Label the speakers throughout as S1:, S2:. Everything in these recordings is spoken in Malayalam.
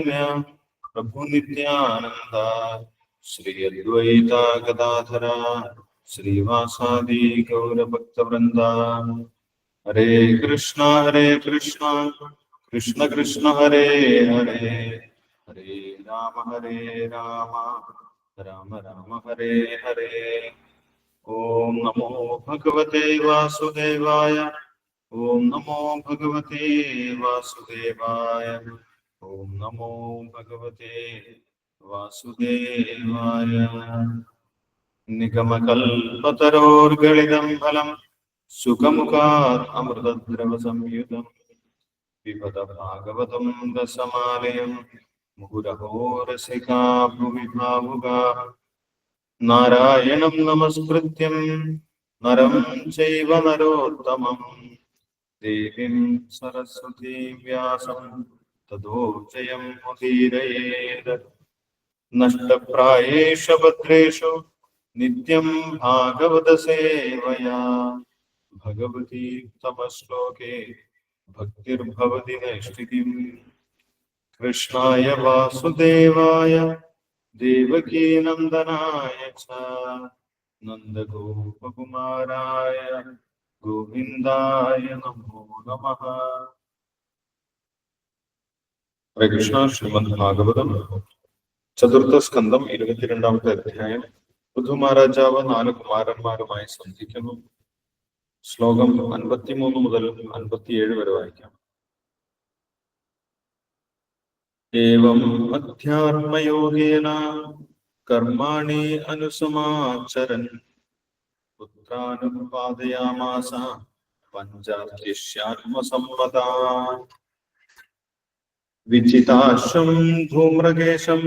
S1: प्रभु नित्यानंद श्री अद्वैता गदाधर श्रीवासादि गौर भक्त वृंदा हरे कृष्णा हरे कृष्णा, कृष्ण कृष्ण, हरे हरे। हरे राम हरे राम राम राम, हरे हरे। ओम नमो भगवते वासुदेवाय, ओम नमो भगवते वासुदेवाय। ഓം നമോ ഭഗവതേ വാസുദേവായ നിഗമകൽപതരോർഗളിതം ഫലം സുഖമുഖാത് അമൃതദ്രവ സംയുതം വിപദ ഭാഗവതം ദശമാലയം നാരായണം നമസ്കൃത്യം നരം ചൈവ നരോത്തമം ദേവീം സരസ്വതീ വ്യാസം ततो जयं मुदीरयेत् नष्टप्रायेषु भद्रेषु नित्यं भागवतसेवया भगवती तमश्लोके भक्तिर्भवति नैष्टिकीम् कृष्णाय वासुदेवाय देवकीनन्दनाय च, नन्दगोपकुमाराय, गोविन्दाय नमो नमः। ഹരേ കൃഷ്ണ ശ്രീമദ് ഭാഗവതം. ചതുർത്ഥ സ്കന്ധം ഇരുപത്തിരണ്ടാമത്തെ അധ്യായം. പൃഥു മഹാരാജാവ് നാല് കുമാരന്മാരുമായി സന്ധിക്കുന്നു ശ്ലോകം അൻപത്തിമൂന്ന് മുതൽ അൻപത്തിയേഴ് വരെ വായിക്കാം. ഏവം അധ്യാത്മയോഗേന കർമാണി അനുസമാചരൻ. പുത്രാനുപാദയാമാസ പഞ്ചാത്രിഷ്യാത്മസമ്മതാ വിചിതാശം ധൂമ്രകേശം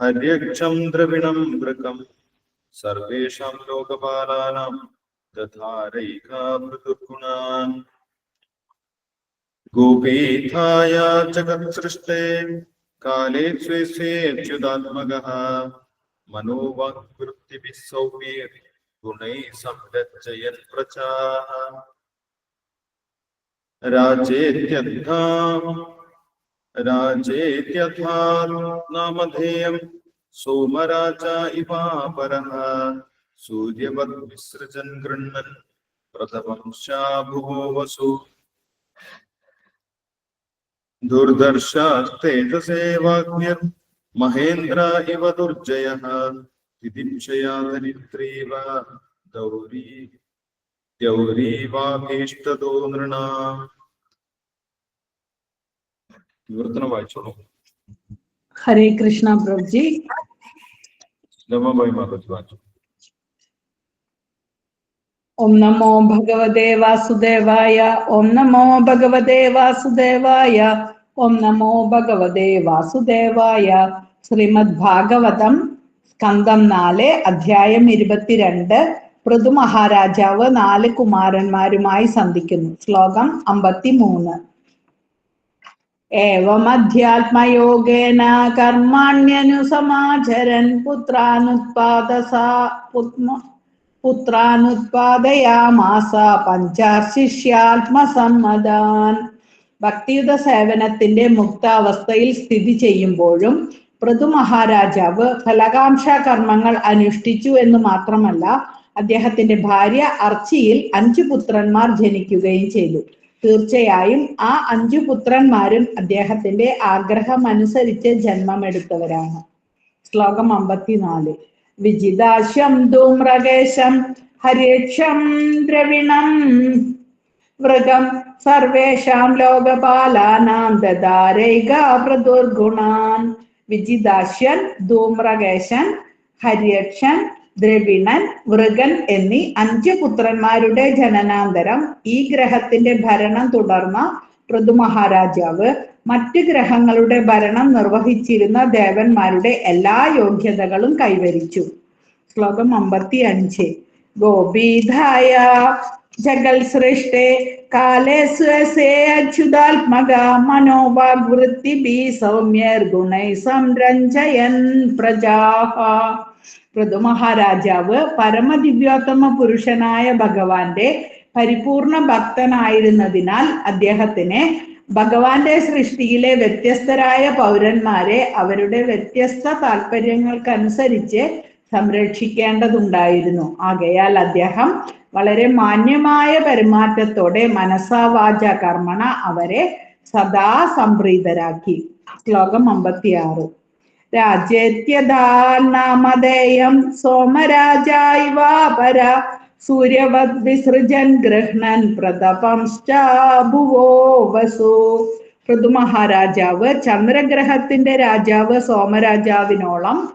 S1: ഹര്യക്ഷം ദ്രവിണം വൃക്കം സർവേഷാം ലോകപാലാനാം ദധാരൈകാമൃതുഗുണാൻ ഗോപീഥായ ജഗത്സൃഷ്ടേ കാലേ സ്വേ സ്വേച്യുതാത്മകഃ മനോവാക്വൃത്തിഭിः സൗമ്യേ ഗുണൈः സംരച്ചയൻ പ്രചാः രാജേത്യന്ധാ രാജേത്യഥാ നാമധേയം സോമരാജ ഇവാപരഃ സൂര്യവത് വിസൃജൻ ഗൃണ്ണൻ പ്രഥമം ശാഭുവോ വസു ദുർദർശാസ്തേജസേവാഗ്നിർ മഹേന്ദ്ര ഇവ ദുർജയ തിദിക്ഷയാ ധരിത്രീവ ദൗരീ ദൗരീവാഭീഷ്ടതോ നൃണ വിവർത്തനം വായിച്ചോളൂ.
S2: ഹരേ കൃഷ്ണ പ്രഭുജി.
S1: രമാബായി മാതാജി വായിച്ചു.
S2: ഓം നമോ ഭഗവതേ വാസുദേവായ ഓം നമോ ഭഗവതേ വാസുദേവായ ഓം നമോ ഭഗവതേ വാസുദേവായ. ശ്രീമദ് ഭാഗവതം സ്കന്ധം നാല് അധ്യായം ഇരുപത്തിരണ്ട്. പൃഥു മഹാരാജാവ് നാല് കുമാരന്മാരുമായി സന്ധിക്കുന്നു. ശ്ലോകം അമ്പത്തിമൂന്ന്. ഏവമധ്യാത്മയോഗേന കർമാണ്യനുസമാചരൻ പുത്രാനുത്പാദസാ പുത്മ പുത്രാനുത്പാദയാമാസ പഞ്ചാർശിഷ്യാത്മസമ്മതാൻ ഭക്തിയുത സേവനത്തിന്റെ മുക്താവസ്ഥയിൽ സ്ഥിതി ചെയ്യുമ്പോഴും പ്രതു മഹാരാജാവ് ഫലകാംക്ഷ കർമ്മങ്ങൾ അനുഷ്ഠിച്ചു എന്ന് മാത്രമല്ല അദ്ദേഹത്തിന്റെ ഭാര്യ അർച്ചിയിൽ അഞ്ചു പുത്രന്മാർ ജനിക്കുകയും ചെയ്തു. തീർച്ചയായും ആ അഞ്ചു പുത്രന്മാരും അദ്ദേഹത്തിന്റെ ആഗ്രഹം അനുസരിച്ച് ജന്മമെടുത്തവരാണ്. ശ്ലോകം അമ്പത്തിനാല്. വിജിതാശ്യം ധൂമ്രകേശം ഹരിക്ഷം ദ്രവിണം. വൃഗം സർവേഷാം ലോകപാലാനാം ദദാരൈക പ്രദുർഗുണാൻ വിജിതാശ്യൻ ധൂമ്രകേശൻ ഹര്യക്ഷൻ ദ്രവിണൻ വൃഗൻ എന്നീ അഞ്ച് പുത്രന്മാരുടെ ജനനാന്തരം ഈ ഗ്രഹത്തിന്റെ ഭരണം തുടർന്ന പൃഥു മഹാരാജാവ് മറ്റ് ഗ്രഹങ്ങളുടെ ഭരണം നിർവഹിച്ചിരുന്ന ദേവന്മാരുടെ എല്ലാ യോഗ്യതകളും കൈവരിച്ചു. ശ്ലോകം അമ്പത്തി അഞ്ച് ഗോപീധായ ജഗൽ സൃഷ്ടേ കാലേ സ്വസേ അച്യുതാത്മക മനോവാഗ്വൃത്തി ബി സൗമ്യർ ഗുണൈ സംരഞ്ജയൻ പ്രജാഹ. പൃഥു മഹാരാജാവ് പരമദിവ്യോത്തമ പുരുഷനായ ഭഗവാന്റെ പരിപൂർണ ഭക്തനായിരുന്നതിനാൽ അദ്ദേഹത്തിന് ഭഗവാന്റെ സൃഷ്ടിയിലെ വ്യത്യസ്തരായ പൗരന്മാരെ അവരുടെ വ്യത്യസ്ത താല്പര്യങ്ങൾക്കനുസരിച്ച് സംരക്ഷിക്കേണ്ടതുണ്ടായിരുന്നു. ആകയാൽ അദ്ദേഹം വളരെ മാന്യമായ പെരുമാറ്റത്തോടെ മനസാവാച കർമ്മണ അവരെ സദാ സംപ്രീതരാക്കി. ശ്ലോകം അമ്പത്തിയാറ്. രാജ്യത്യദാനാമധേയം സോമരാജായിവാപര സൂര്യവത് വിസൃജൻ ഗൃഹ്ണൻ പ്രതപംശ്ചാഭുവോ വസു. പൃഥു മഹാരാജാവ് ചന്ദ്രഗ്രഹത്തിന്റെ രാജാവ് സോമരാജാവിനോളം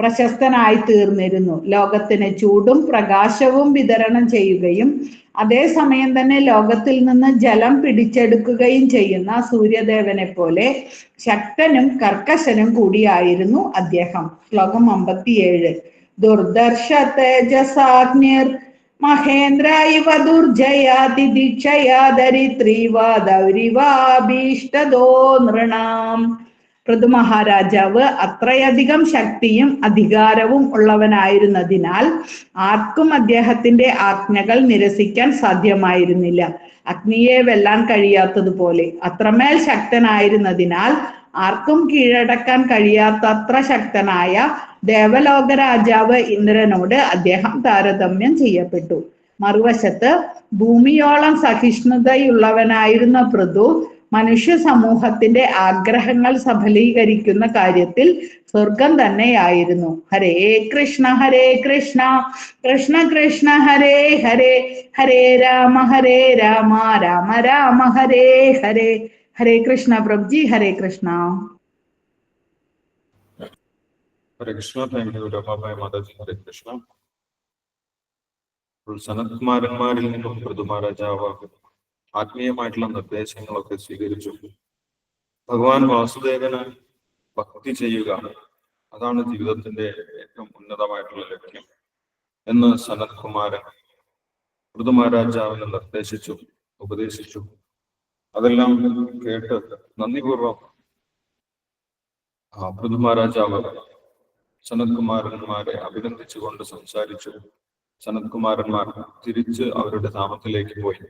S2: പ്രശസ്തനായി തീർന്നിരുന്നു. ലോകത്തിന് ചൂടും പ്രകാശവും വിതരണം ചെയ്യുകയും അതേസമയം തന്നെ ലോകത്തിൽ നിന്ന് ജലം പിടിച്ചെടുക്കുകയും ചെയ്യുന്ന സൂര്യദേവനെ പോലെ ശക്തനും കർക്കശനും കൂടിയായിരുന്നു അദ്ദേഹം. ശ്ലോകം അമ്പത്തിയേഴ്. ദുർദർശ തേജസാഗ്നിർ മഹേന്ദ്ര ഇവ ദുർജയാതിദീക്ഷയാ ദരിത്രീവാ ദൗരിവാഭീഷ്ടദോ നൃണാം. പൃഥു മഹാരാജാവ് അത്രയധികം ശക്തിയും അധികാരവും ഉള്ളവനായിരുന്നതിനാൽ ആർക്കും അദ്ദേഹത്തിന്റെ ആജ്ഞകൾ നിരസിക്കാൻ സാധ്യമായിരുന്നില്ല. അഗ്നിയെ വെല്ലാൻ കഴിയാത്തതുപോലെ അത്രമേൽ ശക്തനായിരുന്നതിനാൽ ആർക്കും കീഴടക്കാൻ കഴിയാത്തത്ര ശക്തനായ ദേവലോക രാജാവ് ഇന്ദ്രനോട് അദ്ദേഹം താരതമ്യം ചെയ്യപ്പെട്ടു. മറുവശത്ത് ഭൂമിയോളം സഹിഷ്ണുതയുള്ളവനായിരുന്ന പൃഥു മനുഷ്യ സമൂഹത്തിന്റെ ആഗ്രഹങ്ങൾ സഫലീകരിക്കുന്ന കാര്യത്തിൽ സ്വർഗം തന്നെയായിരുന്നു. ഹരേ കൃഷ്ണ ഹരേ കൃഷ്ണ കൃഷ്ണ കൃഷ്ണ ഹരേ ഹരേ ഹരേ രാമ ഹരേ രാമ രാമ രാമ ഹരേ ഹരേ ഹരേ കൃഷ്ണ പ്രഭുജി ഹരേ കൃഷ്ണ.
S1: ഹരേ കൃഷ്ണ താങ്ക് യു രമാബായ് മാതാജി ഹരേ കൃഷ്ണ. സനത് സനത്കുമാരന്മാരിൽ നിന്നും പൃഥു ആത്മീയമായിട്ടുള്ള നിർദ്ദേശങ്ങളൊക്കെ സ്വീകരിച്ചു. ഭഗവാൻ വാസുദേവന് ഭക്തി ചെയ്യുക അതാണ് ജീവിതത്തിന്റെ ഏറ്റവും ഉന്നതമായിട്ടുള്ള ലക്ഷ്യം എന്ന് സനത് കുമാരൻ മൃദുമഹാരാജാവിനെ നിർദ്ദേശിച്ചു ഉപദേശിച്ചു. അതെല്ലാം കേട്ട് നന്ദിപൂർവം ആ മൃദുമഹാരാജാവ് സനത് കുമാരന്മാരെ അഭിനന്ദിച്ചുകൊണ്ട് സംസാരിച്ചു. സനത് കുമാരന്മാർ തിരിച്ച് അവരുടെ ധാമത്തിലേക്ക് പോയി.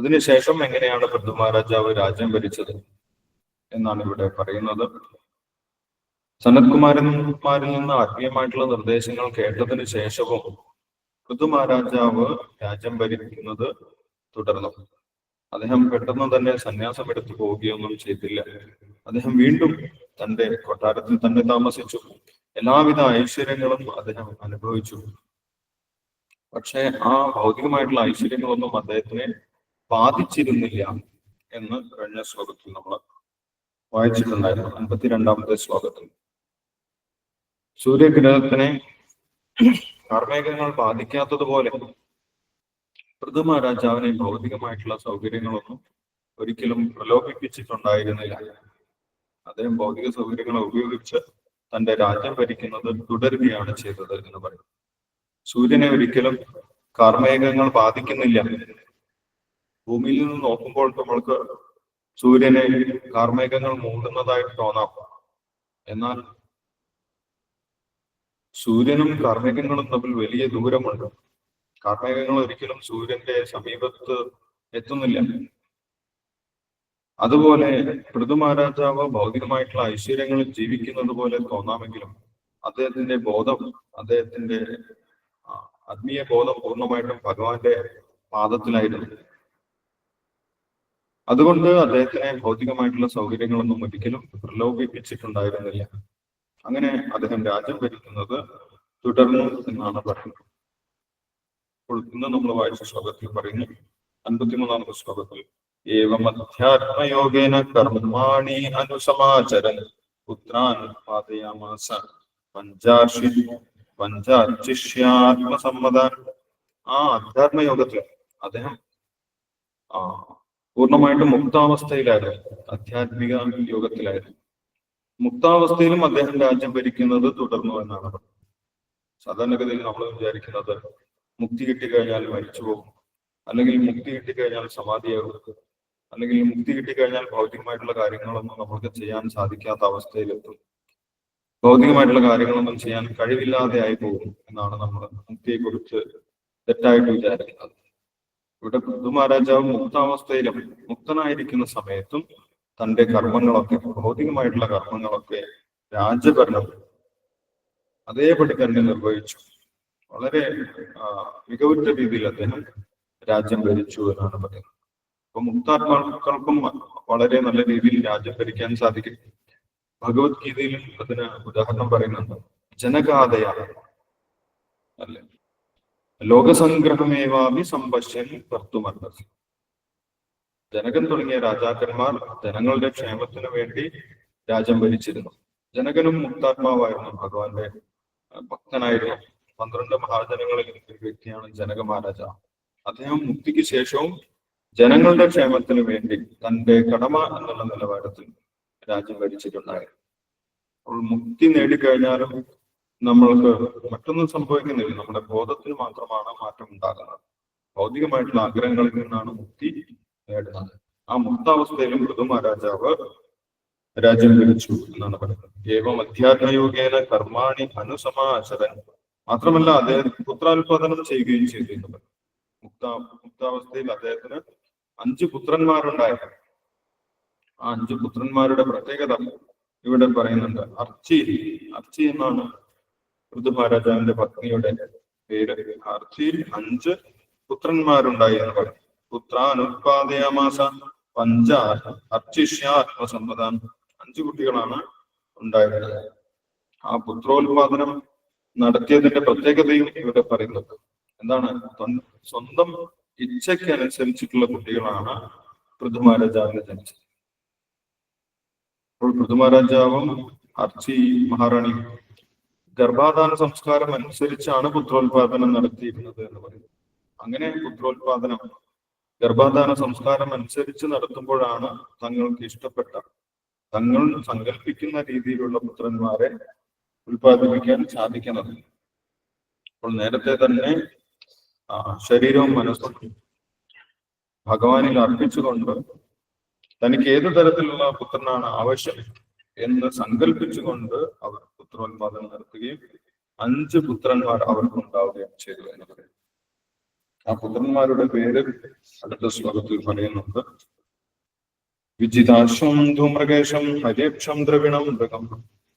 S1: അതിനുശേഷം എങ്ങനെയാണ് പൃഥ്വി മഹാരാജാവ് രാജ്യം ഭരിച്ചത് എന്നാണ് ഇവിടെ പറയുന്നത്. സനത് കുമാരന്മാരിൽ നിന്ന് ആത്മീയമായിട്ടുള്ള നിർദ്ദേശങ്ങൾ കേട്ടതിന് ശേഷവും പൃഥു മഹാരാജാവ് രാജ്യം ഭരിക്കുന്നത് തുടർന്നു. അദ്ദേഹം പെട്ടെന്ന് തന്നെ സന്യാസം എടുത്തു പോവുകയൊന്നും ചെയ്തില്ല. അദ്ദേഹം വീണ്ടും തന്റെ കൊട്ടാരത്തിൽ തന്നെ താമസിച്ചു. എല്ലാവിധ ഐശ്വര്യങ്ങളും അദ്ദേഹം അനുഭവിച്ചു. പക്ഷേ ആ ഭൗതികമായിട്ടുള്ള ഐശ്വര്യങ്ങളൊന്നും അദ്ദേഹത്തിനെ ബാധിച്ചിരുന്നില്ല എന്ന് കഴിഞ്ഞ ശ്ലോകത്തിൽ നമ്മൾ വായിച്ചിട്ടുണ്ടായിരുന്നു. അൻപത്തിരണ്ടാമത്തെ ശ്ലോകത്തിൽ. സൂര്യഗ്രഹത്തിനെ കാർമേഘങ്ങൾ ബാധിക്കാത്തതുപോലെ പ്രഥമ രാജാവിനെ ഭൗതികമായിട്ടുള്ള സൗകര്യങ്ങളൊന്നും ഒരിക്കലും പ്രലോഭിപ്പിച്ചിട്ടുണ്ടായിരുന്നില്ല. അദ്ദേഹം ഭൗതിക സൗകര്യങ്ങളെ ഉപയോഗിച്ച് തന്റെ രാജ്യം ഭരിക്കുന്നത് തുടരുകയാണ് ചെയ്തത് എന്ന് പറയും. സൂര്യനെ ഒരിക്കലും കാർമേഘങ്ങൾ ബാധിക്കുന്നില്ല. ഭൂമിയിൽ നിന്ന് നോക്കുമ്പോൾ നമ്മൾക്ക് സൂര്യനെ കാർമേഘങ്ങൾ മൂടുന്നതായിട്ട് തോന്നാം. എന്നാൽ സൂര്യനും കാർമേഘങ്ങളും തമ്മിൽ വലിയ ദൂരമുണ്ട്. കാർമേഘങ്ങൾ ഒരിക്കലും സൂര്യന്റെ സമീപത്ത് എത്തുന്നില്ല. അതുപോലെ പൃഥുമാരാജാവ് ഭൗതികമായിട്ടുള്ള ഐശ്വര്യങ്ങളിൽ ജീവിക്കുന്നത് പോലെ തോന്നാമെങ്കിലും അദ്ദേഹത്തിന്റെ ബോധം അദ്ദേഹത്തിന്റെ ആത്മീയ ബോധം പൂർണമായിട്ടും ഭഗവാന്റെ പാദത്തിലായിരുന്നു. അതുകൊണ്ട് അദ്ദേഹത്തിന് ഭൗതികമായിട്ടുള്ള സൗകര്യങ്ങളൊന്നും ഒരിക്കലും പ്രലോഭിപ്പിച്ചിട്ടുണ്ടായിരുന്നില്ല. അങ്ങനെ അദ്ദേഹം രാജ്യം ഭരിക്കുന്നത് തുടർന്നു എന്നാണ് പറയുന്നത്. അപ്പോൾ ഇന്ന് നമ്മൾ വായിച്ച ശ്ലോകത്തിൽ പറയുന്നു അൻപത്തിമൂന്നാമത്തെ ശ്ലോകത്തിൽ ഏവമധ്യാത്മയോഗേന കർമാണി അനുസമാചരൻ പുത്രാൻ ഉത്പാദയാമാസ പഞ്ചാർഷി പഞ്ചാർച്ചിഷ്യാത്മസമ്മതാൻ ആ അധ്യാത്മയോഗത്തിൽ അദ്ദേഹം ആ പൂർണമായിട്ടും മുക്താവസ്ഥയിലായിരുന്നു. ആധ്യാത്മിക യോഗത്തിലായിരുന്നു. മുക്താവസ്ഥയിലും അദ്ദേഹം രാജ്യം ഭരിക്കുന്നത് തുടർന്നു എന്നാണ്. സാധാരണഗതിയിൽ നമ്മൾ വിചാരിക്കുന്നത് മുക്തി കിട്ടിക്കഴിഞ്ഞാൽ മരിച്ചു പോകും. അല്ലെങ്കിൽ മുക്തി കിട്ടിക്കഴിഞ്ഞാൽ സമാധിയാകും. അല്ലെങ്കിൽ മുക്തി കിട്ടിക്കഴിഞ്ഞാൽ ഭൗതികമായിട്ടുള്ള കാര്യങ്ങളൊന്നും നമുക്ക് ചെയ്യാൻ സാധിക്കാത്ത അവസ്ഥയിലെത്തും. ഭൗതികമായിട്ടുള്ള കാര്യങ്ങളൊന്നും ചെയ്യാൻ കഴിവില്ലാതെ ആയി പോകും എന്നാണ് നമ്മൾ മുക്തിയെക്കുറിച്ച് തെറ്റായിട്ട് വിചാരിക്കുന്നത്. ഇവിടെ പൃഥു മഹാരാജാവ് മുക്താവസ്ഥയിലും മുക്തനായിരിക്കുന്ന സമയത്തും തന്റെ കർമ്മങ്ങളൊക്കെ ഭൗതികമായിട്ടുള്ള കർമ്മങ്ങളൊക്കെ രാജഭരണം അതേപടി തന്നെ നിർവഹിച്ചു. വളരെ മികവുറ്റ രീതിയിൽ അദ്ദേഹം രാജ്യം ഭരിച്ചു എന്നാണ് പറയുന്നത്. അപ്പൊ മുക്താത്മാക്കൾക്കും വളരെ നല്ല രീതിയിൽ രാജ്യം ഭരിക്കാൻ സാധിക്കും. ഭഗവത്ഗീതയിലും അതിന് ഉദാഹരണം പറയുന്നുണ്ട്. ജനകാതയാണ് അല്ലെ? ലോകസംഗ്രഹമേവാഭി സമ്പശ്യൻ കർത്തുമർഹസി ജനകൻ തുടങ്ങിയ രാജാക്കന്മാർ ജനങ്ങളുടെ ക്ഷേമത്തിനു വേണ്ടി രാജ്യം ഭരിച്ചിരുന്നു. ജനകനും മുക്താത്മാവായിരുന്നു ഭഗവാന്റെ ഭക്തനായിരുന്നു പന്ത്രണ്ട് മഹാജനങ്ങളിൽ ഒരു വ്യക്തിയാണ് ജനക മഹാരാജ. അദ്ദേഹം മുക്തിക്ക് ശേഷവും ജനങ്ങളുടെ ക്ഷേമത്തിനു വേണ്ടി തന്റെ കടമ എന്നുള്ള നിലവാരത്തിൽ രാജ്യം ഭരിച്ചിട്ടുണ്ടായിരുന്നു. അപ്പോൾ മുക്തി നേടിക്കഴിഞ്ഞാലും നമ്മൾക്ക് മറ്റൊന്നും സംഭവിക്കുന്നില്ല. നമ്മുടെ ബോധത്തിന് മാത്രമാണ് മാറ്റം ഉണ്ടാകുന്നത്. ഭൗതികമായിട്ടുള്ള ആഗ്രഹങ്ങളിൽ നിന്നാണ് മുക്തി നേടുന്നത്. ആ മുക്താവസ്ഥയിലും മൃദുമഹാരാജാവ് രാജ്യം വിളിച്ചു എന്നാണ് പറയുന്നത്. ഏവം അധ്യാത്മയോഗേന കർമാണി അനുസമാചരൻ. മാത്രമല്ല അദ്ദേഹം പുത്രാൽപാദനം ചെയ്യുകയും ചെയ്തു എന്ന് പറയും. മുക്ത മുക്താവസ്ഥയിൽ അദ്ദേഹത്തിന് അഞ്ച് പുത്രന്മാരുണ്ടായിരുന്നു. ആ അഞ്ച് പുത്രന്മാരുടെ പ്രത്യേകത ഇവിടെ പറയുന്നുണ്ട്. അർച്ചി. അർച്ചി എന്നാണ് ഋതു മഹാരാജാവിന്റെ പത്നിയുടെ പേര് ആർച്ചിയിൽ അഞ്ച് പുത്രന്മാരുണ്ടായി എന്ന് പറയും പുത്രാനുത്പാദയാമാസ പഞ്ച അർച്ചിഷ്യാത്മസമ്പദാൻ അഞ്ചു കുട്ടികളാണ് ഉണ്ടായത് ആ പുത്രോത്പാദനം നടത്തിയതിന്റെ പ്രത്യേകതയും ഇവിടെ പറയുന്നത് എന്താണ്? സ്വന്തം ഇച്ഛയ്ക്ക് അനുസരിച്ചിട്ടുള്ള കുട്ടികളാണ് പൃഥുമാരാജാവിന് ജനിച്ചത്. അപ്പോൾ പൃഥുമാരാജാവും അർച്ചി മഹാറാണി ഗർഭാധാന സംസ്കാരം അനുസരിച്ചാണ് പുത്രോത്പാദനം നടത്തിയിരുന്നത് എന്ന് പറയുന്നത്. അങ്ങനെ പുത്രോത്പാദനം ഗർഭാധാന സംസ്കാരം അനുസരിച്ച് നടത്തുമ്പോഴാണ് തങ്ങൾക്ക് ഇഷ്ടപ്പെട്ട തങ്ങൾ സങ്കല്പിക്കുന്ന രീതിയിലുള്ള പുത്രന്മാരെ ഉൽപ്പാദിപ്പിക്കാൻ സാധിക്കുന്നത്. അപ്പോൾ നേരത്തെ തന്നെ ശരീരവും മനസ്സും ഭഗവാനിൽ അർപ്പിച്ചുകൊണ്ട് തനിക്ക് ഏത് തരത്തിലുള്ള പുത്രനാണ് ആവശ്യം എന്ന് സങ്കല്പിച്ചുകൊണ്ട് അവർ പുത്രോത്പാദനം നടത്തുകയും അഞ്ച് പുത്രന്മാർ അവർക്ക് ഉണ്ടാവുകയും ചെയ്തു എന്ന് പറയും ആ പുത്രന്മാരുടെ പേര് അടുത്ത ശ്ലോകത്തിൽ പറയുന്നുണ്ട്. വിജിതാശ്വം ധൂമ്രകേശം ഹരിയക്ഷം ദ്രവിണം മൃഗം.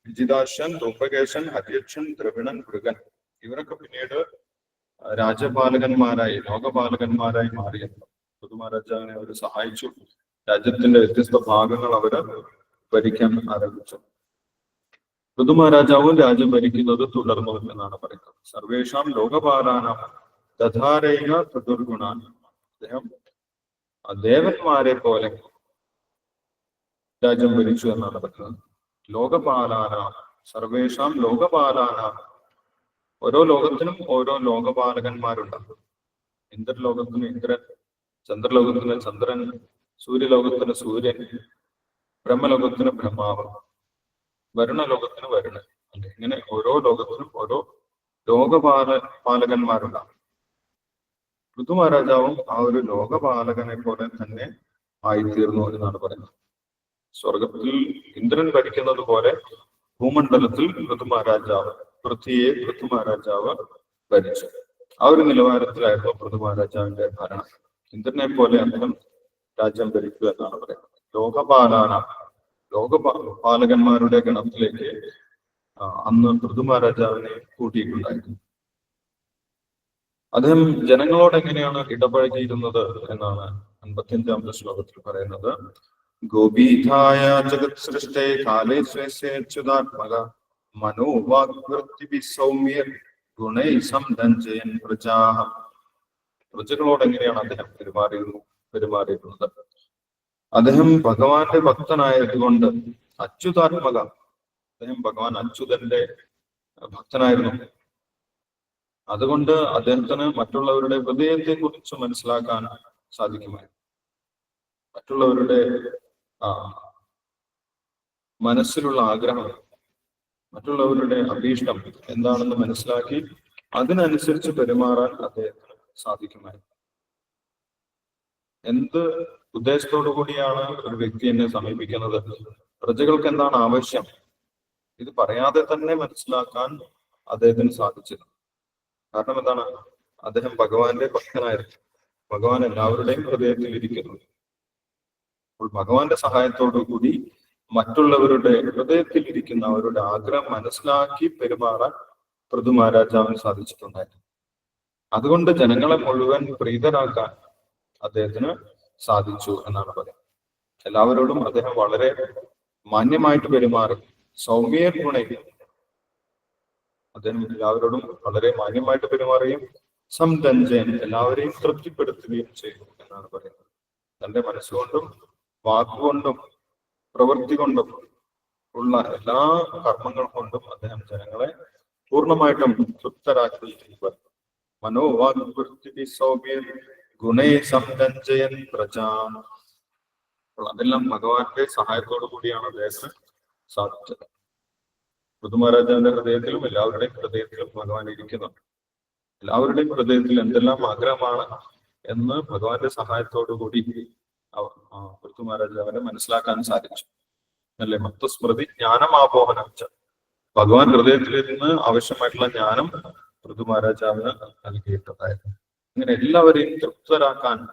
S1: വിജിതാശ്വൻ ധൂമ്രകേശൻ ഹരിയക്ഷൻ ദ്രവിണൻ മൃഗൻ. ഇവരൊക്കെ പിന്നീട് രാജപാലകന്മാരായി ലോകപാലകന്മാരായി മാറിയത് പുതുമഹാരാജാവിനെ അവർ സഹായിച്ചു. രാജ്യത്തിന്റെ വ്യത്യസ്ത ഭാഗങ്ങൾ അവർ ഭരിക്കാൻ ആരംഭിച്ചു. ഋതുമഹാരാജാവും രാജ്യം ഭരിക്കുന്നത് തുടർന്നു എന്നാണ് പറയുന്നത്. സർവേഷാം ലോകപാലാനാം തഥാരൈക ചതുർഗുണാൻ അദ്ദേഹം ദേവന്മാരെ പോലെ രാജ്യം ഭരിച്ചു എന്നാണ് പറയുന്നത്. ലോകപാലാന സർവേഷാം ലോകപാലാന. ഓരോ ലോകത്തിനും ഓരോ ലോകപാലകന്മാരുണ്ട്. ഇന്ദ്രലോകത്തിന് ഇന്ദ്രൻ ചന്ദ്രലോകത്തിന് ചന്ദ്രൻ സൂര്യലോകത്തിന് സൂര്യൻ ബ്രഹ്മലോകത്തിന് ബ്രഹ്മാവ്. വരുണലോകത്തിന് വരുണൻ അല്ലെ? ഇങ്ങനെ ഓരോ ലോകത്തിനും ഓരോ ലോകപാല പാലകന്മാരുണ്ടാകും ഋതുമഹാരാജാവും ആ ഒരു ലോകപാലകനെ പോലെ തന്നെ ആയിത്തീർന്നു എന്നാണ് പറയുന്നത്. സ്വർഗത്തിൽ ഇന്ദ്രൻ ഭരിക്കുന്നത് പോലെ ഭൂമണ്ഡലത്തിൽ ഋതു മഹാരാജാവ് പൃഥ്വിയെ ഋതു മഹാരാജാവ് ഭരിച്ചു. ആ ഒരു നിലവാരത്തിലായിരുന്നു ഋതു മഹാരാജാവിന്റെ ഭരണം. ഇന്ദ്രനെ പോലെ അദ്ദേഹം രാജ്യം ഭരിക്കുക എന്നാണ് പറയുന്നത്. ലോകപാലാന ലോക പാലകന്മാരുടെ ഗണത്തിലേക്ക് അന്ന് ഋതു രാജാവിനെ കൂട്ടിയിട്ടുണ്ടായിരുന്നു. അദ്ദേഹം ജനങ്ങളോട് എങ്ങനെയാണ് ഇടപഴകിയിരുന്നത് എന്നാണ് അൻപത്തിയഞ്ചാമത്തെ ശ്ലോകത്തിൽ പറയുന്നത്. ഗോപീധായ ജഗത് സൃഷ്ടേ കാലേ സ്വേച്യുതാത്മക മനോവാക്വൃത്തി സൗമ്യ ഗുണൈ സംധഞ്ജയൻ പ്രജാഹം. പ്രജകളോട് എങ്ങനെയാണ് അദ്ദേഹം പെരുമാറിയിരുന്നു പെരുമാറിയിരുന്നത്? അദ്ദേഹം ഭഗവാന്റെ ഭക്തനായതുകൊണ്ട് അച്യുതാത്മക. അദ്ദേഹം ഭഗവാൻ അച്യുതന്റെ ഭക്തനായിരുന്നു. അതുകൊണ്ട് അദ്ദേഹത്തിന് മറ്റുള്ളവരുടെ ഹൃദയത്തെ കുറിച്ച് മനസ്സിലാക്കാൻ സാധിക്കുമായിരുന്നു മറ്റുള്ളവരുടെ മനസ്സിലുള്ള ആഗ്രഹം മറ്റുള്ളവരുടെ അഭീഷ്ടം എന്താണെന്ന് മനസ്സിലാക്കി അതിനനുസരിച്ച് പെരുമാറാൻ അദ്ദേഹത്തിന് സാധിക്കുമായിരുന്നു. എന്ത് ഉദ്ദേശത്തോടു കൂടിയാണ് ഒരു വ്യക്തി എന്നെ സമീപിക്കുന്നത്. പ്രജകൾക്ക് എന്താണ് ആവശ്യം? ഇത് പറയാതെ തന്നെ മനസ്സിലാക്കാൻ അദ്ദേഹത്തിന് സാധിച്ചത് കാരണം എന്താണ്? അദ്ദേഹം ഭഗവാന്റെ ഭക്തനായിരുന്നു. ഭഗവാൻ എല്ലാവരുടെയും ഹൃദയത്തിൽ ഇരിക്കുന്നു. അപ്പോൾ ഭഗവാന്റെ സഹായത്തോടു കൂടി മറ്റുള്ളവരുടെ ഹൃദയത്തിൽ ഇരിക്കുന്ന അവരുടെ ആഗ്രഹം മനസ്സിലാക്കി പെരുമാറാൻ പൃഥു മഹാരാജാവിന് സാധിച്ചിട്ടുണ്ടായിരുന്നു. അതുകൊണ്ട് ജനങ്ങളെ മുഴുവൻ പ്രീതരാക്കാൻ അദ്ദേഹത്തിന് സാധിച്ചു എന്നാണ് പറയുന്നത്. എല്ലാവരോടും അദ്ദേഹം വളരെ മാന്യമായിട്ട് പെരുമാറി സൗമ്യ ഗുണയിൽ അദ്ദേഹം എല്ലാവരോടും വളരെ മാന്യമായിട്ട് പെരുമാറുകയും സംരഞ്ജൻ എല്ലാവരെയും തൃപ്തിപ്പെടുത്തുകയും ചെയ്തു എന്നാണ് പറയുന്നത്. തന്റെ മനസ്സുകൊണ്ടും വാക്കുകൊണ്ടും പ്രവൃത്തി കൊണ്ടും ഉള്ള എല്ലാ കർമ്മങ്ങൾ കൊണ്ടും അദ്ദേഹം ജനങ്ങളെ പൂർണമായിട്ടും തൃപ്തരാക്കി മനോവാക് സൗമ്യ ഗുണേ സംരഞ്ജയൻ അപ്പോൾ അതെല്ലാം ഭഗവാന്റെ സഹായത്തോടു കൂടിയാണ് അദ്ദേഹത്തിന് സാധിച്ചത്. ഋതുമഹാരാജാവിന്റെ ഹൃദയത്തിലും എല്ലാവരുടെയും ഹൃദയത്തിലും ഭഗവാൻ ഇരിക്കുന്നുണ്ട്. എല്ലാവരുടെയും ഹൃദയത്തിൽ എന്തെല്ലാം ആഗ്രഹമാണ് എന്ന് ഭഗവാന്റെ സഹായത്തോടു കൂടി ഋതുമഹാരാജാവിനെ മനസ്സിലാക്കാൻ സാധിച്ചു. അല്ലെ? മത്വസ്മൃതി ജ്ഞാനമാപോഹനം വെച്ച ഹൃദയത്തിൽ നിന്ന് ആവശ്യമായിട്ടുള്ള ജ്ഞാനം ഋതു നൽകിയിട്ടുണ്ടായിരുന്നു അങ്ങനെ എല്ലാവരെയും തൃപ്തരാക്കാൻ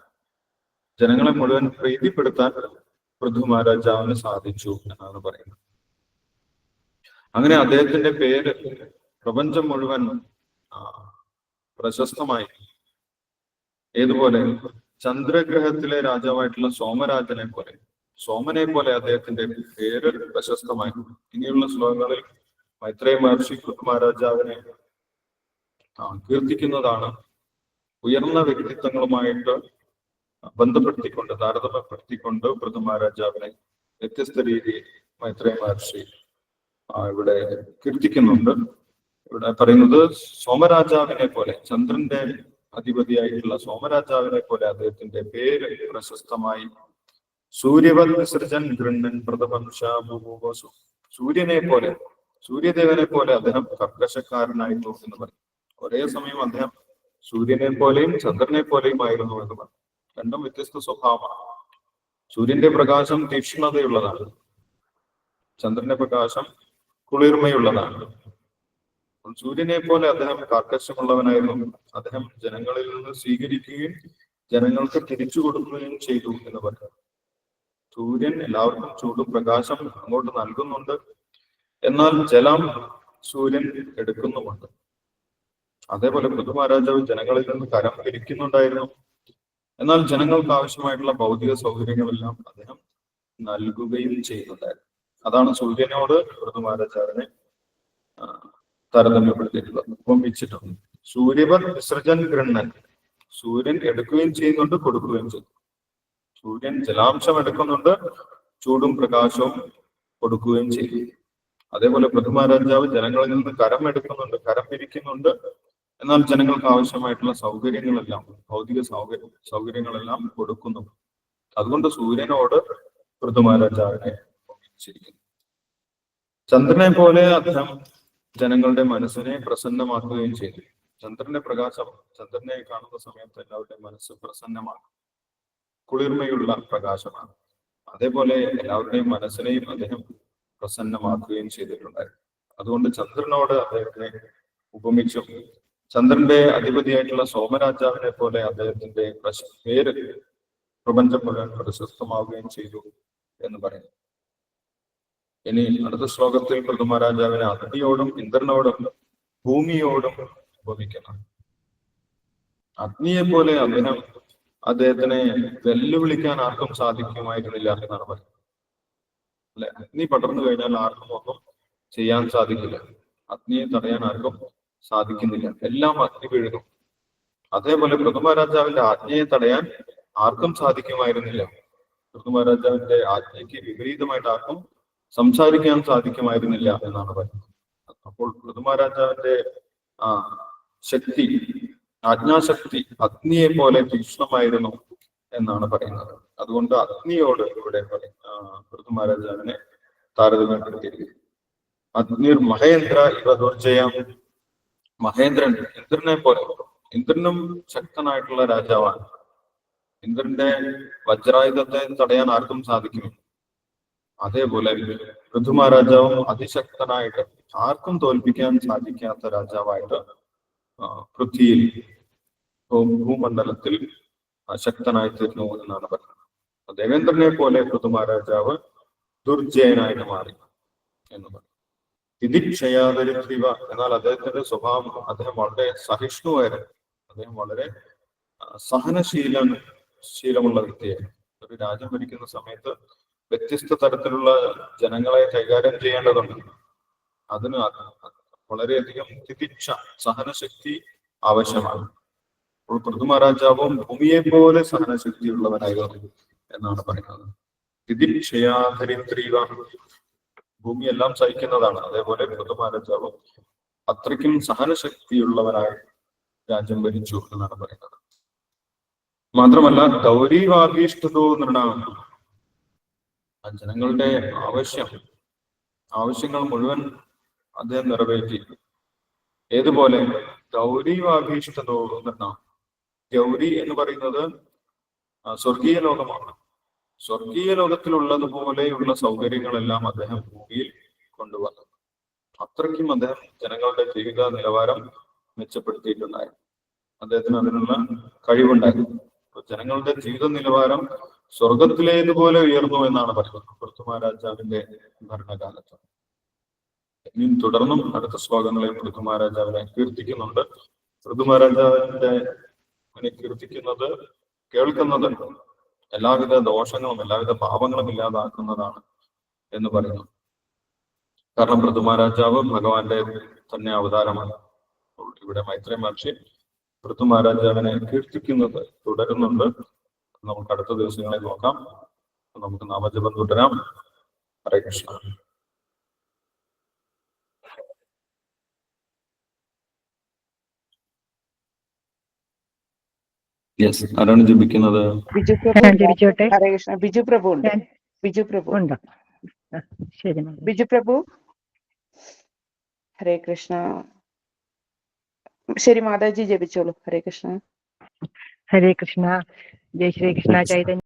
S1: ജനങ്ങളെ മുഴുവൻ പ്രീതിപ്പെടുത്താൻ പൃഥു മഹാരാജാവിന് സാധിച്ചു എന്നാണ് പറയുന്നത്. അങ്ങനെ അദ്ദേഹത്തിന്റെ പേര് പ്രപഞ്ചം മുഴുവൻ പ്രശസ്തമായി. ഏതുപോലെ? ചന്ദ്രഗ്രഹത്തിലെ രാജാവായിട്ടുള്ള സോമരാജനെ പോലെ. സോമനെ പോലെ അദ്ദേഹത്തിന്റെ പേര് പ്രശസ്തമായി. ഇനിയുള്ള ശ്ലോകങ്ങളിൽ മൈത്രേയ മഹർഷി പൃഥു മഹാരാജാവിനെ കീർത്തിക്കുന്നതാണ് ഉയർന്ന വ്യക്തിത്വങ്ങളുമായിട്ട് ബന്ധപ്പെടുത്തിക്കൊണ്ട് താരതമ്യപ്പെടുത്തിക്കൊണ്ട് പൃഥു മഹാരാജാവിനെ വ്യത്യസ്ത രീതിയിൽ മൈത്രേയ മഹർഷി ഇവിടെ കീർത്തിക്കുന്നുണ്ട്. ഇവിടെ പറയുന്നത് സോമരാജാവിനെ പോലെ ചന്ദ്രന്റെ അധിപതിയായിട്ടുള്ള സോമരാജാവിനെ പോലെ അദ്ദേഹത്തിന്റെ പേര് പ്രശസ്തമായി. സൂര്യവത് വിസർജൻ ഗൃണ്ണൻ പ്രഥമംശാഭൂവസു സൂര്യനെ പോലെ സൂര്യദേവനെ പോലെ അദ്ദേഹം കർക്കശക്കാരനായിരുന്നു എന്ന് പറയും. ഒരേ സമയം അദ്ദേഹം സൂര്യനെ പോലെയും ചന്ദ്രനെ പോലെയും ആയിരുന്നു എന്ന് പറഞ്ഞു. രണ്ടും വ്യത്യസ്ത സ്വഭാവമാണ്. സൂര്യന്റെ പ്രകാശം തീക്ഷ്ണതയുള്ളതാണ്. ചന്ദ്രന്റെ പ്രകാശം കുളിർമയുള്ളതാണ്. സൂര്യനെ പോലെ അദ്ദേഹം കാർക്കശമുള്ളവനായിരുന്നു. അദ്ദേഹം ജനങ്ങളിൽ നിന്ന് സ്വീകരിക്കുകയും ജനങ്ങൾക്ക് തിരിച്ചു കൊടുക്കുകയും ചെയ്തു എന്ന് പറഞ്ഞു. സൂര്യൻ എല്ലാവർക്കും ചൂടും പ്രകാശം അങ്ങോട്ട് നൽകുന്നുണ്ട്. എന്നാൽ ജലം സൂര്യൻ എടുക്കുന്നുമുണ്ട്. അതേപോലെ പൃഥു മഹാരാജാവ് ജനങ്ങളിൽ നിന്ന് കരം പിരിക്കുന്നുണ്ടായിരുന്നു എന്നാൽ ജനങ്ങൾക്ക് ആവശ്യമായിട്ടുള്ള ഭൗതിക സൗകര്യങ്ങളെല്ലാം അദ്ദേഹം നൽകുകയും ചെയ്യുന്നുണ്ടായിരുന്നു. അതാണ് സൂര്യനോട് പൃഥു മഹാരാജാവിനെ ആ, താരതമ്യപ്പെടുത്തിയിട്ടുള്ളത്. ഒപ്പിച്ചിട്ടുണ്ട് സൂര്യവർ വിസർജൻ ഗൃണ്ണൻ സൂര്യൻ എടുക്കുകയും ചെയ്യുന്നുണ്ട് കൊടുക്കുകയും ചെയ്യുന്നു. സൂര്യൻ ജലാംശം എടുക്കുന്നുണ്ട് ചൂടും പ്രകാശവും കൊടുക്കുകയും ചെയ്യും. അതേപോലെ പ്രഥമ രാജാവ് ജനങ്ങളിൽ നിന്ന് കരം എടുക്കുന്നുണ്ട് കരം പിരിക്കുന്നുണ്ട് എന്നാൽ ജനങ്ങൾക്ക് ആവശ്യമായിട്ടുള്ള സൗകര്യങ്ങളെല്ലാം ഭൗതിക സൗകര്യ സൗകര്യങ്ങളെല്ലാം കൊടുക്കുന്നു. അതുകൊണ്ട് സൂര്യനോട് പ്രഥമ രാജാവിനെ ചന്ദ്രനെ പോലെ അദ്ദേഹം ജനങ്ങളുടെ മനസ്സിനെ പ്രസന്നമാക്കുകയും ചെയ്തു. ചന്ദ്രന്റെ പ്രകാശം ചന്ദ്രനെ കാണുന്ന സമയത്ത് എല്ലാവരുടെയും മനസ്സ് പ്രസന്നമാണ്. കുളിർമയുള്ള പ്രകാശമാണ്. അതേപോലെ എല്ലാവരുടെയും മനസ്സിനെയും അദ്ദേഹം പ്രസന്നമാക്കുകയും ചെയ്തിട്ടുണ്ടായിരുന്നു. അതുകൊണ്ട് ചന്ദ്രനോട് അദ്ദേഹത്തെ ഉപമിച്ചു. ചന്ദ്രന്റെ അധിപതിയായിട്ടുള്ള സോമരാജാവിനെ പോലെ അദ്ദേഹത്തിന്റെ പേര് പ്രപഞ്ചം മുഴുവൻ പ്രശസ്തമാവുകയും ചെയ്തു എന്ന് പറയുന്നു. ഇനി അടുത്ത ശ്ലോകത്തിൽ പ്രഥമരാജാവിനെ അഗ്നിയോടും ഇന്ദ്രനോടും ഭൂമിയോടും ഉപമിക്കണം അഗ്നിയെ പോലെ അദ്ദേഹം അദ്ദേഹത്തിനെ വെല്ലുവിളിക്കാൻ ആർക്കും സാധിക്കുമായിരുന്നില്ല എന്നാണ് പറയുന്നത്. അല്ലെ? അഗ്നി പടർന്നു കഴിഞ്ഞാൽ ആർക്കും ഒന്നും ചെയ്യാൻ സാധിക്കില്ല. അഗ്നിയെ തടയാൻ ആർക്കും സാധിക്കുന്നില്ല. എല്ലാം അഗ്നി വീഴുന്നു. അതേപോലെ പ്രഥമ രാജാവിന്റെ ആജ്ഞയെ തടയാൻ ആർക്കും സാധിക്കുമായിരുന്നില്ല. പ്രഥമ രാജാവിന്റെ ആജ്ഞയ്ക്ക് വിപരീതമായിട്ട് ആർക്കും സംസാരിക്കാൻ സാധിക്കുമായിരുന്നില്ല എന്നാണ് പറയുന്നത്. അപ്പോൾ പ്രഥമ രാജാവിന്റെ ആ ശക്തി ആജ്ഞാശക്തി അഗ്നിയെ പോലെ തീക്ഷ്ണമായിരുന്നു എന്നാണ് പറയുന്നത്. അതുകൊണ്ട് അഗ്നിയോട് ഇവിടെ പറയും പൃഥു രാജാവിനെ താരതമ്യപ്പെടുത്തിയിരിക്കുന്നു. അഗ്നിർ മഹേന്ദ്ര ഇവ ദുർജയം മഹേന്ദ്രൻ ഇന്ദ്രനെ പോലെ. ഇന്ദ്രനും ശക്തനായിട്ടുള്ള രാജാവാണ്. ഇന്ദ്രന്റെ വജ്രായുധത്തെ തടയാൻ ആർക്കും സാധിക്കും അതേപോലെ പൃഥു രാജാവും അതിശക്തനായിട്ട് ആർക്കും തോൽപ്പിക്കാൻ സാധിക്കാത്ത രാജാവായിട്ട് പൃഥ്വിയിൽ ഭൂമണ്ഡലത്തിൽ ശക്തനായി തീർന്നു എന്നാണ് പറയുന്നത്. ദേവേന്ദ്രനെ പോലെ പൃഥു മഹാരാജാവ് ദുർജയനായിട്ട് മാറി എന്ന് പറയും. തിദിക്ഷയാദരിത്രിവ എന്നാൽ അദ്ദേഹത്തിന്റെ സ്വഭാവം അദ്ദേഹം വളരെ സഹിഷ്ണുവായിരുന്നു. അദ്ദേഹം വളരെ സഹനശീല ശീലമുള്ള വ്യക്തിയായിരുന്നു. ഒരു രാജ്യം ഭരിക്കുന്ന സമയത്ത് വ്യത്യസ്ത തരത്തിലുള്ള ജനങ്ങളെ കൈകാര്യം ചെയ്യേണ്ടതുണ്ട്. അതിന് അത് വളരെയധികം തിതിക്ഷ സഹനശക്തി ആവശ്യമാണ്. അപ്പോൾ പൃഥു മഹാരാജാവും ഭൂമിയെ പോലെ സഹനശക്തിയുള്ളവനായിരുന്നു എന്നാണ് പറയുന്നത്. തിദിക്ഷയാധരിത്രീവ ഭൂമി എല്ലാം സഹിക്കുന്നതാണ്. അതേപോലെ പൃഥു മഹാരാജാവും അത്രയ്ക്കും സഹനശക്തിയുള്ളവനായി രാജ്യം ഭരിച്ചു എന്നാണ് പറയുന്നത്. മാത്രമല്ല ഗൗരീവാഭീഷ്ടതോ നൃണാം ആ ജനങ്ങളുടെ ആവശ്യം ആവശ്യങ്ങൾ മുഴുവൻ അദ്ദേഹം നിറവേറ്റി. ഏതുപോലെ ഗൗരീവാഭീഷ്ടതോ നൃണാം ഗൗരി എന്ന് പറയുന്നത് സ്വർഗീയ ലോകമാണ്. സ്വർഗീയ ലോകത്തിലുള്ളതുപോലെയുള്ള സൗകര്യങ്ങളെല്ലാം അദ്ദേഹം ഭൂമിയിൽ കൊണ്ടുവന്നു. അത്രയ്ക്കും അദ്ദേഹം ജനങ്ങളുടെ ജീവിത നിലവാരം മെച്ചപ്പെടുത്തിയിട്ടുണ്ടായിരുന്നു അദ്ദേഹത്തിന് അതിനുള്ള കഴിവുണ്ടായിരുന്നു ജനങ്ങളുടെ ജീവിത നിലവാരം സ്വർഗത്തിലേതുപോലെ ഉയർന്നു എന്നാണ് പറയുന്നത്. പൃഥ്വ രാജാവിന്റെ ഭരണകാലത്ത്. ഇനിയും തുടർന്നും അടുത്ത ശ്ലോകങ്ങളെ പൃഥ്വ രാജാവിനെ കീർത്തിക്കുന്നുണ്ട്. പൃഥ്വ രാജാവിന്റെ അവനെ കീർത്തിക്കുന്നത് കേൾക്കുന്നത് എല്ലാവിധ ദോഷങ്ങളും എല്ലാവിധ പാപങ്ങളും ഇല്ലാതാക്കുന്നതാണ് എന്ന് പറയുന്നു. കാരണം പൃഥ്വ ഭഗവാന്റെ തന്നെ അവതാരമാണ്. ഇവിടെ മൈത്രേ മഹർഷി പൃഥ്വ മഹാരാജാവിനെ കീർത്തിക്കുന്നത് തുടരുന്നുണ്ട്. നമുക്ക് അടുത്ത ദിവസങ്ങളിൽ നോക്കാം. നമുക്ക് നാമജപം തുടരാം. ഹരേ കൃഷ്ണ. യെസ് ആരാണ് ജപിക്കുന്നത്?
S3: ബിജു
S4: ഞാൻ
S3: പ്രഭു
S4: ജപിച്ചോട്ടെ.
S3: ഹരേ കൃഷ്ണ. ബിജു പ്രഭു ഉണ്ട്.
S4: ഞാൻ-
S3: ബിജു പ്രഭു
S4: ഉണ്ടോ. ആ, ശരി.
S3: ബിജു പ്രഭു. ഹരേ കൃഷ്ണ. ശരി മാതാജി ജപിച്ചോളൂ. ഹരേ കൃഷ്ണ.
S4: ഹരേ കൃഷ്ണ. ജയ് ശ്രീകൃഷ്ണ ചൈതന്യ